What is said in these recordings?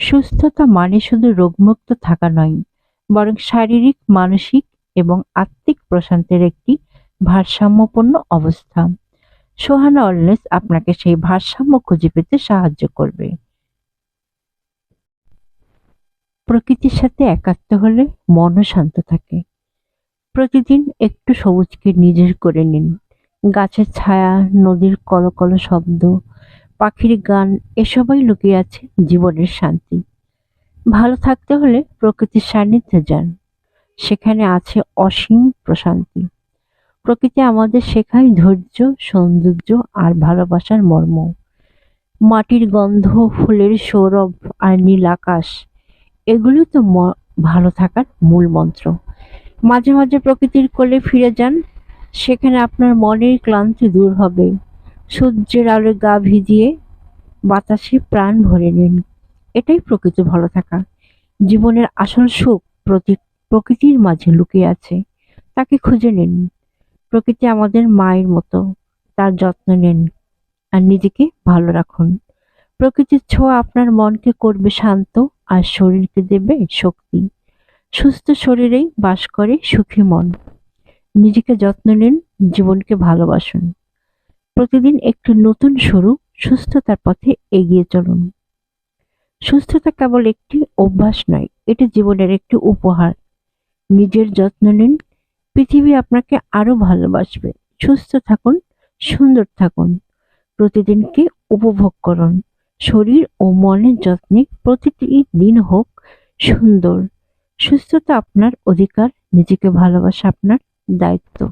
সুস্থতা মানে শুধু রোগমুক্ত থাকা নয়, বরং শারীরিক, মানসিক এবং আত্মিক প্রশান্তির একটি ভারসাম্যপূর্ণ অবস্থা। সোহানা অলনেস আপনাকে সেই ভারসাম্য খুঁজে পেতে সাহায্য করবে। প্রকৃতির সাথে একাত্ম হলে মনও শান্ত থাকে। প্রতিদিন একটু সবুজকে নিজের করে নিন। গাছের ছায়া, নদীর কলকল শব্দ পাখির গান, এসবই লুকিয়ে আছে জীবনের শান্তি। ভালো থাকতে হলে প্রকৃতির সান্নিধ্যে যান। সেখানে আছে অসীম প্রশান্তি। প্রকৃতি আমাদের শেখায় ধৈর্য, সৌন্দর্য আর ভালোবাসার মর্ম। মাটির গন্ধ, ফুলের সৌরভ আর নীল আকাশ, এগুলো তো ভালো থাকার মূল মন্ত্র। মাঝে মাঝে প্রকৃতির কোলে ফিরে যান, সেখানে আপনার মনের ক্লান্তি দূর হবে। সূর্যের আলোয় গা ভিজিয়ে বাতাসে প্রাণ ভরে নিন। এটাই প্রকৃত ভালো থাকা। জীবনের আসল সুখ প্রতি প্রকৃতির মাঝে লুকিয়ে আছে। তাকে খুঁজে নিন। প্রকৃতি আমাদের মায়ের মতো। তার যত্ন নিন আর নিজেকে ভালো রাখুন। প্রকৃতির ছোঁয়া আপনার মনকে করবে শান্ত আর শরীরকে দেবে শক্তি। সুস্থ শরীরেই বাস করে সুখী মন। নিজেকে যত্ন নিন, জীবনকে ভালোবাসুন। প্রতিদিন একটু নতুন শুরু সুস্থতার পথে এগিয়ে চলুন। সুস্থতা কেবল একটি অভ্যাস নয়, এটি জীবনের একটি উপহার। নিজের যত্ন নিন, পৃথিবী আপনাকে আরও ভালোবাসবে। সুস্থ থাকুন, সুন্দর থাকুন, প্রতিদিনকে উপভোগ করুন। শরীর ও মনের যত্নে প্রতিটি দিন হোক সুন্দর। সুস্থতা আপনার অধিকার, নিজেকে ভালোবাসা আপনার দায়িত্ব।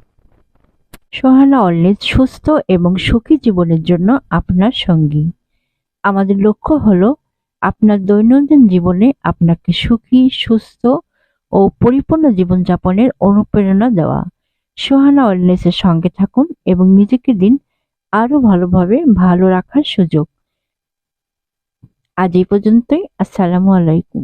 সোহানা অলনেজ সুস্থ এবং সুখী জীবনের জন্য আপনার সঙ্গী। আমাদের লক্ষ্য হলো আপনার দৈনন্দিন জীবনে আপনাকে সুখী, সুস্থ ও পরিপূর্ণ জীবনযাপনের অনুপ্রেরণা দেওয়া। সোহানা ওয়েলনেসের সঙ্গে থাকুন এবং নিজেকে দিন আরও ভালোভাবে ভালো রাখার সুযোগ। আজ এই পর্যন্তই। আসসালামু আলাইকুম।